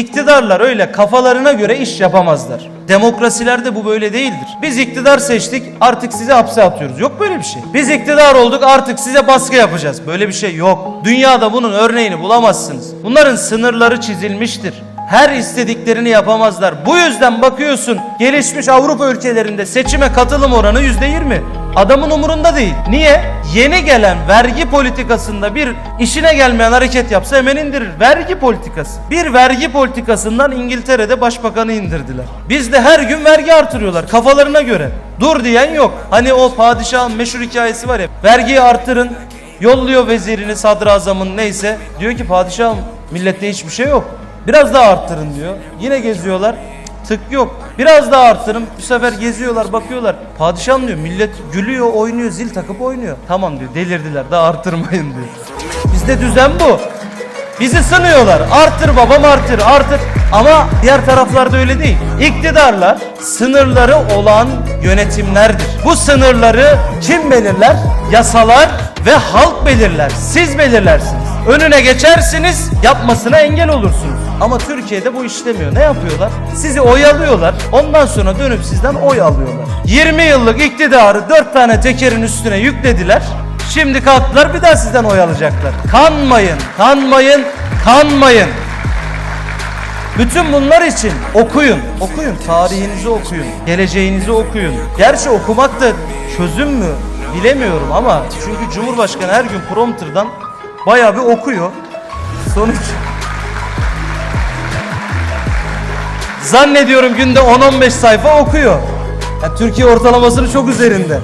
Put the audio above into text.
İktidarlar öyle kafalarına göre iş yapamazlar. Demokrasilerde bu böyle değildir. Biz iktidar seçtik artık sizi hapse atıyoruz. Yok böyle bir şey. Biz iktidar olduk artık size baskı yapacağız. Böyle bir şey yok. Dünyada bunun örneğini bulamazsınız. Bunların sınırları çizilmiştir. Her istediklerini yapamazlar. Bu yüzden bakıyorsun gelişmiş Avrupa ülkelerinde seçime katılım oranı yüzde yirmi. Adamın umurunda değil. Niye? Yeni gelen vergi politikasında bir işine gelmeyen hareket yapsa hemen indirir. Vergi politikası. Bir vergi politikasından İngiltere'de başbakanı indirdiler. Bizde her gün vergi artırıyorlar kafalarına göre. Dur diyen yok. Hani o padişahın meşhur hikayesi var ya. Vergiyi artırın. Yolluyor vezirini, sadrazamın neyse. Diyor ki padişahım millette hiçbir şey yok. Biraz daha arttırın diyor. Yine geziyorlar. Tık yok. Biraz daha arttırın. Bu sefer geziyorlar, bakıyorlar. Padişahım diyor. Millet gülüyor, oynuyor, zil takıp oynuyor. Tamam diyor. Delirdiler. Daha arttırmayın diyor. Bizde düzen bu. Bizi sınıyorlar. Artır babam artır, artır. Ama diğer taraflarda öyle değil. İktidarlar sınırları olan yönetimlerdir. Bu sınırları kim belirler? Yasalar ve halk belirler. Siz belirlersiniz. Önüne geçersiniz, yapmasına engel olursunuz. Ama Türkiye'de bu işlemiyor. Ne yapıyorlar? Sizi oyalıyorlar. Ondan sonra dönüp sizden oy alıyorlar. 20 yıllık iktidarı 4 tane tekerin üstüne yüklediler. Şimdi kalktılar bir daha sizden oy alacaklar. Kanmayın, kanmayın, kanmayın. Bütün bunlar için okuyun, okuyun, tarihinizi okuyun, geleceğinizi okuyun. Gerçi okumak da çözüm mü bilemiyorum ama çünkü Cumhurbaşkanı her gün prompterdan bayağı bir okuyor. Sonuç Zannediyorum günde 10-15 sayfa okuyor. Yani Türkiye ortalamasının çok üzerinde.